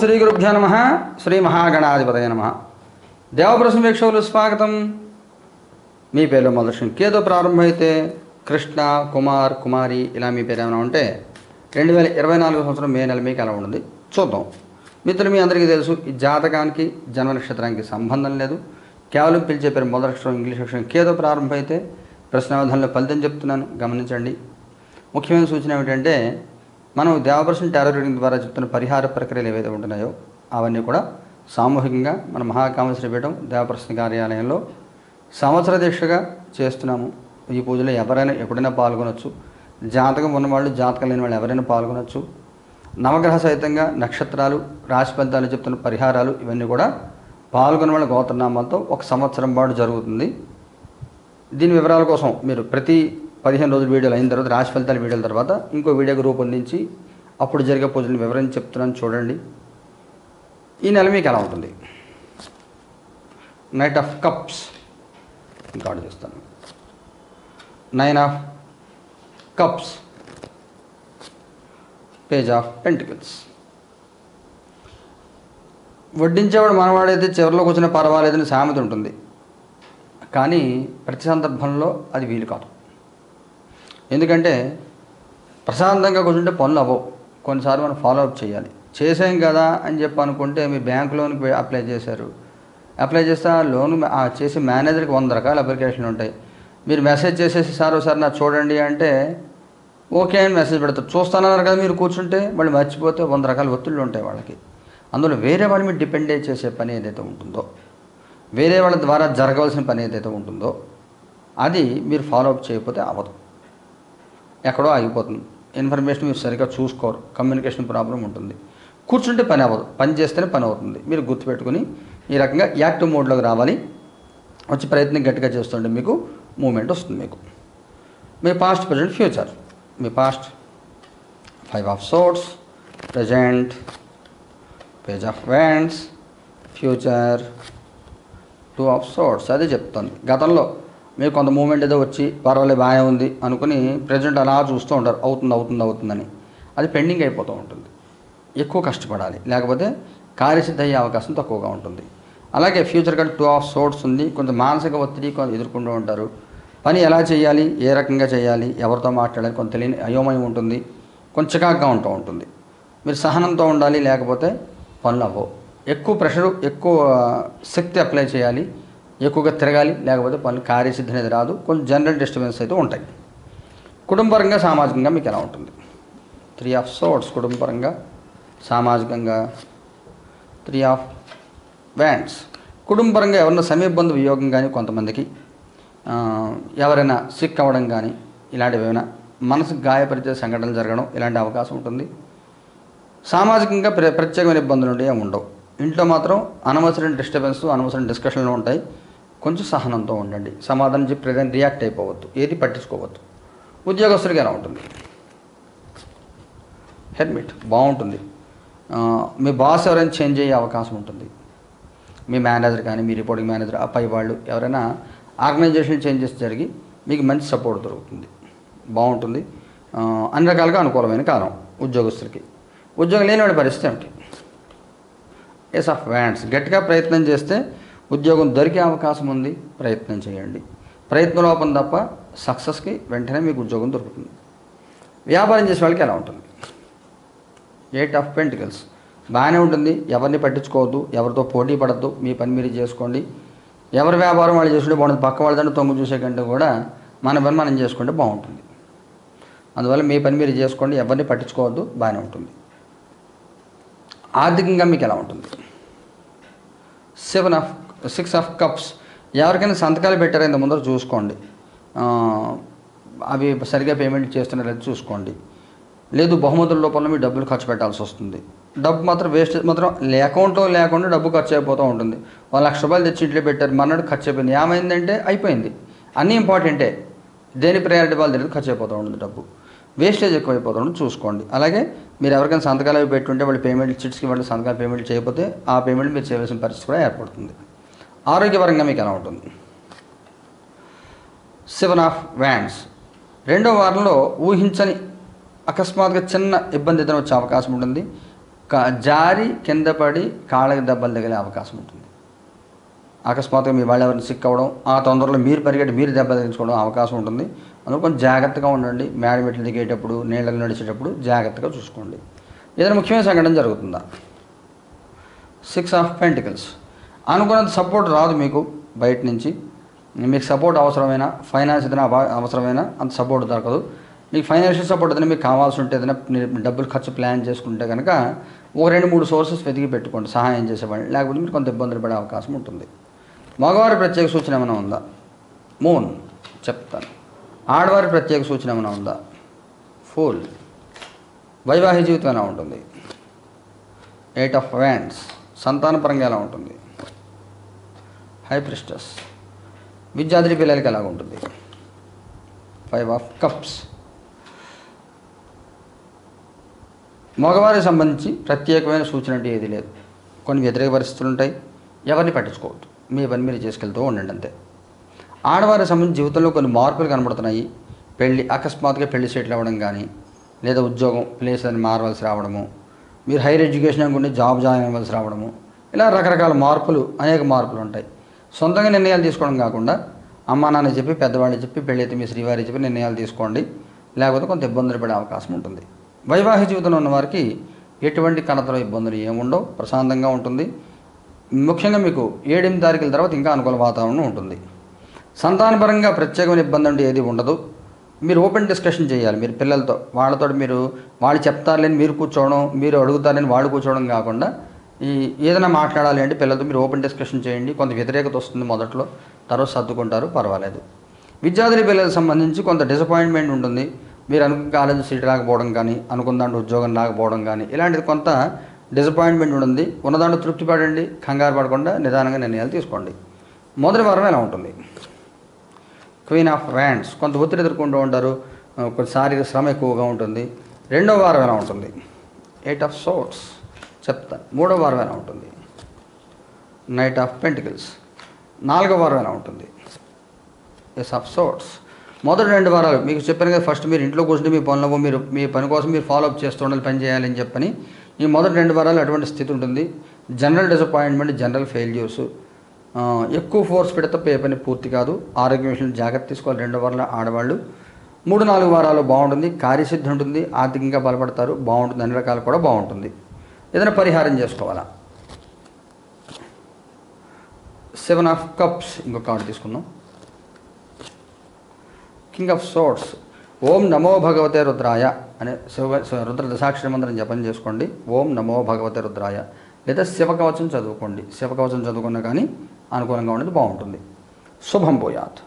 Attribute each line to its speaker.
Speaker 1: శ్రీ గురుభ్యో నమ. శ్రీ మహాగణాధిపతయ నమ. దేవప్రసం వీక్షకులు స్వాగతం. మీ పేర్లు మొదటి కేదో ప్రారంభమైతే కృష్ణ కుమార్ కుమారి ఇలా మీ పేరు ఏమైనా ఉంటే రెండు వేల ఇరవై నాలుగు సంవత్సరం మే నెల మీకు ఎలా ఉంటుంది? చూద్దాం. మిత్రులు మీ అందరికీ తెలుసు ఈ జాతకానికి జన్మ నక్షత్రానికి సంబంధం లేదు. కేవలం పిలిచే పేరు మొదటి అక్షరం ఇంగ్లీష్ అక్షరం కేదో ప్రారంభమైతే ప్రశ్నావధానంలో ఫలితం చెప్తున్నాను. గమనించండి. ముఖ్యమైన సూచన ఏమిటంటే మనం దేవపర్సన్ టారో రీడింగ్ ద్వారా చెప్తున్న పరిహార ప్రక్రియలు ఏవైతే ఉంటున్నాయో అవన్నీ కూడా సామూహికంగా మన మహాకామేశ్వర పీఠం దేవప్రసన్న కార్యాలయంలో సంవత్సర దీక్షగా చేస్తున్నాము. ఈ పూజలో ఎవరైనా ఎప్పుడైనా పాల్గొనవచ్చు జాతకం ఉన్నవాళ్ళు జాతకం లేని వాళ్ళు ఎవరైనా పాల్గొనవచ్చు నవగ్రహ సహితంగా నక్షత్రాలు రాశి ఫలితాలు చెప్తున్న పరిహారాలు ఇవన్నీ కూడా పాల్గొన్న వాళ్ళ గోత్రనామాలతో ఒక సంవత్సరం పాటు జరుగుతుంది. దీని వివరాల కోసం మీరు ప్రతి పదిహేను రోజుల వీడియోలు అయిన తర్వాత రాశి ఫలితాల వీడియోల తర్వాత ఇంకో వీడియోకి రూపొందించి అప్పుడు జరిగే పూజలను వివరించి చెప్తున్నాను చూడండి. ఈ నెల మీకు ఎలా ఉంటుంది? నైట్ ఆఫ్ కప్స్ ఇంకా ఆర్డర్ చేస్తాను. Nine of cups page of pentacles వడ్డించేవాడు మనవాడైతే చివరిలో కూర్చున్న పర్వాలేదని సామెత ఉంటుంది. కానీ ప్రతి సందర్భంలో అది వీలు కాదు. ఎందుకంటే ప్రశాంతంగా కూర్చుంటే పనులు అవ్వవు. కొన్నిసార్లు మనం ఫాలో అప్ చేయాలి. చేసాం కదా అని చెప్పి అనుకుంటే మీ బ్యాంక్ లోన్కి అప్లై చేశారు. అప్లై చేస్తే ఆ లోన్ ఆ చేసే మేనేజర్కి వంద రకాల అప్లికేషన్లు ఉంటాయి. మీరు మెసేజ్ చేసేసి సార్ ఒకసారి నాకు చూడండి అంటే ఓకే అని మెసేజ్ పెడతారు. చూస్తానన్నారు కదా మీరు కూర్చుంటే మళ్ళీ మర్చిపోతే వంద రకాల ఒత్తిళ్ళు ఉంటాయి వాళ్ళకి. అందులో వేరే వాళ్ళ మీద డిపెండ్ చేసే పని ఏదైతే ఉంటుందో వేరే వాళ్ళ ద్వారా జరగవలసిన పని ఏదైతే ఉంటుందో అది మీరు ఫాలో అప్ చేయకపోతే అవ్వదు. ఎక్కడో ఆగిపోతుంది. ఇన్ఫర్మేషన్ మీరు సరిగ్గా చూసుకోరు. కమ్యూనికేషన్ ప్రాబ్లం ఉంటుంది. కూర్చుంటే పని అవ్వదు. పని చేస్తేనే పని అవుతుంది. మీరు గుర్తుపెట్టుకుని ఈ రకంగా యాక్టివ్ మోడ్లోకి రావాలి. వచ్చి ప్రయత్నం గట్టిగా చేస్తుంటే మీకు మూమెంట్ వస్తుంది మీకు. మీ past present future. Me past five of swords present page of wands future two of swords అదే చెప్తుంది గతంలో మీకు కొంత మూమెంట్ ఏదో వచ్చి పర్వాలేదు బాగా ఉంది అనుకుని ప్రజెంట్ అలా చూస్తూ ఉంటారు. అవుతుంది అవుతుంది అవుతుందని. అది పెండింగ్ అయిపోతూ ఉంటుంది. ఎక్కువ కష్టపడాలి. లేకపోతే కార్యసిద్ధి అయ్యే అవకాశం తక్కువగా ఉంటుంది. అలాగే ఫ్యూచర్ కంటే టూ ఆఫ్ సోర్ట్స్ ఉంది. కొంత మానసిక ఒత్తిడి కొంత ఎదుర్కొంటూ ఉంటారు. పని ఎలా చేయాలి? ఏ రకంగా చేయాలి? ఎవరితో మాట్లాడాలి? కొంత తెలియని అయోమయం ఉంటుంది. కొంచెం చికాగ్గా ఉంటూ ఉంటుంది. మీరు సహనంతో ఉండాలి. లేకపోతే పనులు అవ్వవు. ఎక్కువ ప్రెషరు ఎక్కువ శక్తి అప్లై చేయాలి. ఎక్కువగా తిరగాలి లేకపోతే పనులు కార్యసిద్ధి అనేది రాదు. కొంచెం జనరల్ డిస్టర్బెన్స్ అయితే ఉంటాయి. కుటుంబపరంగా సామాజికంగా మీకు ఎలా ఉంటుంది? త్రీ ఆఫ్ సోట్స్ కుటుంబపరంగా సామాజికంగా. త్రీ ఆఫ్ వ్యాండ్స్ కుటుంబపరంగా ఎవరైనా సమీపబంధు వియోగం కానీ కొంతమందికి ఎవరైనా సిక్ అవ్వడం కానీ ఇలాంటివి ఏమైనా మనసుకు గాయపరిచే సంఘటనలు జరగడం ఇలాంటి అవకాశం ఉంటుంది. సామాజికంగా ప్ర ప్రత్యేకమైన ఇబ్బందులు ఉండే ఏమి ఉండవు. ఇంట్లో మాత్రం అనవసరం డిస్టర్బెన్స్ అనవసరం డిస్కషన్లు ఉంటాయి. కొంచెం సహనంతో ఉండండి. సమాధానం చెప్పి ప్రజెంట్ రియాక్ట్ అయిపోవద్దు. ఏది పట్టించుకోవద్దు. ఉద్యోగస్తుడికి ఎలా ఉంటుంది. హెల్మెట్ బాగుంటుంది. మీ బాస్ ఎవరైనా చేంజ్ అయ్యే అవకాశం ఉంటుంది. మీ మేనేజర్ కానీ మీ రిపోర్టింగ్ మేనేజర్ ఆ పై వాళ్ళు ఎవరైనా ఆర్గనైజేషన్ చేంజెస్ జరిగి మీకు మంచి సపోర్ట్ దొరుకుతుంది. బాగుంటుంది. అన్ని రకాలుగా అనుకూలమైన కాలం ఉద్యోగస్తులకి. ఉద్యోగం లేని వాడి పరిస్థితి ఏమిటి? ఎస్ ఆఫ్ వ్యాండ్స్ గట్టిగా ప్రయత్నం చేస్తే ఉద్యోగం దొరికే అవకాశం ఉంది ప్రయత్నం చేయండి. ప్రయత్న లోపం తప్ప సక్సెస్కి వెంటనే మీకు ఉద్యోగం దొరుకుతుంది. వ్యాపారం చేసే వాళ్ళకి ఎలా ఉంటుంది? ఎయిట్ ఆఫ్ పెంటికల్స్ బాగానే ఉంటుంది ఎవరిని పట్టించుకోవద్దు ఎవరితో పోటీ పడద్దు మీ పని మీరు చేసుకోండి. ఎవరి వ్యాపారం వాళ్ళు చేసుకుంటే బాగుంటుంది పక్క వాళ్ళదంటే తొంగు చూసే కంటే కూడా మన పని మనం చేసుకుంటే బాగుంటుంది. అందువల్ల మీ పని మీరు చేసుకోండి ఎవరిని పట్టించుకోవద్దు బాగానే ఉంటుంది. ఆర్థికంగా మీకు ఎలా ఉంటుంది? Seven of six of cups. ఎవరికైనా సంతకాలు పెట్టారు? ఇంత ముందర చూసుకోండి. అవి సరిగా పేమెంట్ చేస్తున్నారో చూసుకోండి. లేదు బహుమతుల రూపంలో మీ డబ్బులు ఖర్చు పెట్టాల్సి వస్తుంది. డబ్బు మాత్రం వేస్ట్ మాత్రం లే- అకౌంట్లో లేకుండా డబ్బు ఖర్చు అయిపోతూ ఉంటుంది. వాళ్ళు లక్ష రూపాయలు తెచ్చి ఇంట్లో పెట్టారు మన్నాడు ఖర్చు అయిపోయింది. ఏమైందంటే అయిపోయింది. అన్నీ ఇంపార్టెంటే. దేని ప్రయారిటీ వాళ్ళు తెలియదు ఖర్చు అయిపోతూ ఉంటుంది డబ్బు. వేస్టేజ్ ఎక్కువ ఉంటుంది చూసుకోండి. అలాగే మీరు ఎవరికైనా సంతకాలు అవి పెట్టుంటే వాళ్ళు పేమెంట్ చిట్స్కి వాళ్ళు సంతకాలు పేమెంట్ చేయకపోతే ఆ పేమెంట్ మీరు చేయవలసిన పరిస్థితి కూడా ఏర్పడుతుంది. ఆరోగ్యపరంగా మీకు ఎలా ఉంటుంది? సెవెన్ ఆఫ్ వ్యాండ్స్ రెండో వారంలో ఊహించని అకస్మాత్తుగా చిన్న ఇబ్బంది ఎదురు వచ్చే అవకాశం ఉంటుంది. జారి కింద పడి కాళ్ళకి దెబ్బలు తగిలే అవకాశం ఉంటుంది. అకస్మాత్తుగా మీ వాళ్ళు ఎవరిని సిక్ అవ్వడం ఆ తొందరలో మీరు పరిగెట్టి మీరు దెబ్బ తగిలించుకోవడం అవకాశం ఉంటుంది. అందులో కొంచెం జాగ్రత్తగా ఉండండి. మేడ మెట్లు దిగేటప్పుడు నీళ్ళలో నడిచేటప్పుడు జాగ్రత్తగా చూసుకోండి. ఏదైనా ముఖ్యమైన సంఘటన జరుగుతుందా? సిక్స్ ఆఫ్ పెంటికల్స్ అనుకున్నంత సపోర్ట్ రాదు మీకు బయట నుంచి. మీకు సపోర్ట్ అవసరమైన ఫైనాన్స్ ఏదైనా అవ- అవసరమైన అంత సపోర్ట్ దొరకదు. మీకు ఫైనాన్షియల్ సపోర్ట్ ఏదైనా మీకు కావాల్సి ఉంటే ఏదైనా డబ్బులు ఖర్చు ప్లాన్ చేసుకుంటే కనుక ఒక రెండు మూడు సోర్సెస్ వెతికి పెట్టుకోండి సహాయం చేసేవాడిని. లేకపోతే మీరు కొంత ఇబ్బందులు పడే అవకాశం ఉంటుంది. మగవారి ప్రత్యేక సూచన ఏమైనా ఉందా? మూన్ చెప్తాను. ఆడవారి ప్రత్యేక సూచన ఏమైనా ఉందా? ఫుల్ వైవాహిక జీవితం ఎలా ఉంటుంది? ఎయిట్ ఆఫ్ వ్యాండ్స్ సంతానపరంగా ఎలా ఉంటుంది? హై ప్రిస్టస్ విద్యార్థి పిల్లలకి ఎలా ఉంటుంది? ఫైవ్ ఆఫ్ కప్స్ మగవారికి సంబంధించి ప్రత్యేకమైన సూచన అంటే ఏది లేదు. కొన్ని వ్యతిరేక పరిస్థితులు ఉంటాయి. ఎవరిని పట్టించుకోవద్దు. మీ పని మీరు చేసుకెళ్తూ ఉండండి అంతే. ఆడవారికి సంబంధించి జీవితంలో కొన్ని మార్పులు కనబడుతున్నాయి. పెళ్ళి అకస్మాత్తుగా పెళ్ళి సెటిల్ అవ్వడం కానీ లేదా ఉద్యోగం ప్లేస్ అని మారవలసి రావడము మీరు హైయర్ ఎడ్యుకేషన్ అనుకుంటే జాబ్ జాయిన్ అవ్వాల్సి రావడము ఇలా రకరకాల మార్పులు అనేక మార్పులు ఉంటాయి. సొంతంగా నిర్ణయాలు తీసుకోవడం కాకుండా అమ్మా నాన్న చెప్పి పెద్దవాళ్ళు చెప్పి పెళ్ళైతే మీ శ్రీవారి చెప్పి నిర్ణయాలు తీసుకోండి. లేకపోతే కొంత ఇబ్బందులు పడే అవకాశం ఉంటుంది. వైవాహిక జీవితంలో ఉన్న వారికి ఎటువంటి కణతలో ఇబ్బందులు ఏముండవు ప్రశాంతంగా ఉంటుంది. ముఖ్యంగా మీకు ఏడెనిమిది తారీఖుల తర్వాత ఇంకా అనుకూల వాతావరణం ఉంటుంది. సంతానపరంగా ప్రత్యేకమైన ఇబ్బంది అంటే ఏది ఉండదు. మీరు ఓపెన్ డిస్కషన్ చేయాలి. మీరు పిల్లలతో వాళ్ళతో మీరు వాళ్ళు చెప్తారులేని మీరు కూర్చోవడం మీరు అడుగుతారని వాళ్ళు కూర్చోవడం కాకుండా ఈ ఏదైనా మాట్లాడాలి అంటే పిల్లలతో మీరు ఓపెన్ డిస్కషన్ చేయండి. కొంత వ్యతిరేకత వస్తుంది మొదట్లో. తర్వాత సర్దుకుంటారు పర్వాలేదు. విద్యార్థుల పిల్లలకు సంబంధించి కొంత డిసప్పాయింట్మెంట్ ఉంటుంది. మీరు అనుకున్న కాలేజ్ సీట్ రాకపోవడం కానీ అనుకున్న దాంట్లో ఉద్యోగం రాకపోవడం కానీ ఇలాంటిది కొంత డిసప్పాయింట్మెంట్ ఉంటుంది. ఉన్న దాంట్లో తృప్తి పడండి కంగారు పడకుండా నిదానంగా నిర్ణయాలు తీసుకోండి. మొదటి వారం ఎలా ఉంటుంది? క్వీన్ ఆఫ్ ర్యాండ్స్ కొంత ఒత్తిడి ఎదుర్కొంటూ ఉంటారు. కొంత శారీరక శ్రమ ఎక్కువగా ఉంటుంది. రెండో వారం ఎలా ఉంటుంది? ఎయిట్ ఆఫ్ సోట్స్ చెప్తాను మూడో వారం ఎలా ఉంటుంది. నైట్ ఆఫ్ పెంటికల్స్ నాలుగో వారం ఎలా ఉంటుంది. ఎస్ ఆఫ్ సోట్స్ మొదటి రెండు వారాలు మీకు చెప్పాను కదా ఫస్ట్ మీరు ఇంట్లో కూర్చుంటే మీ పనులు మీరు మీ పని కోసం మీరు ఫాలో అప్ చేస్తూ ఉండాలి పని చేయాలని చెప్పని ఈ మొదటి రెండు వారాలు అటువంటి స్థితి ఉంటుంది. జనరల్ డిసప్పాయింట్మెంట్ జనరల్ ఫెయిల్యూర్స్ ఎక్కువ ఫోర్స్ పెడితే పే పని పూర్తి కాదు. ఆరోగ్య విషయంలో జాగ్రత్త తీసుకోవాలి రెండు వారాలు ఆడవాళ్ళు. మూడు నాలుగు వారాలు బాగుంటుంది. కార్యసిద్ధి ఉంటుంది ఆర్థికంగా బలపడతారు బాగుంటుంది అన్ని రకాలు కూడా బాగుంటుంది. ఏదైనా పరిహారం చేసుకోవాలా? సెవెన్ ఆఫ్ కప్స్ ఇంకొక కార్డు తీసుకుందాం. కింగ్ ఆఫ్ సోర్ట్స్ ఓం నమో భగవతే రుద్రాయ అనే శివ రుద్ర దశాక్షర మంత్రం జపం చేసుకోండి. ఓం నమో భగవతే రుద్రాయ. లేదా శివకవచం చదువుకోండి. శివకవచం చదువుకున్నా కానీ అనుకూలంగా ఉండేది బాగుంటుంది. శుభం పోయాత్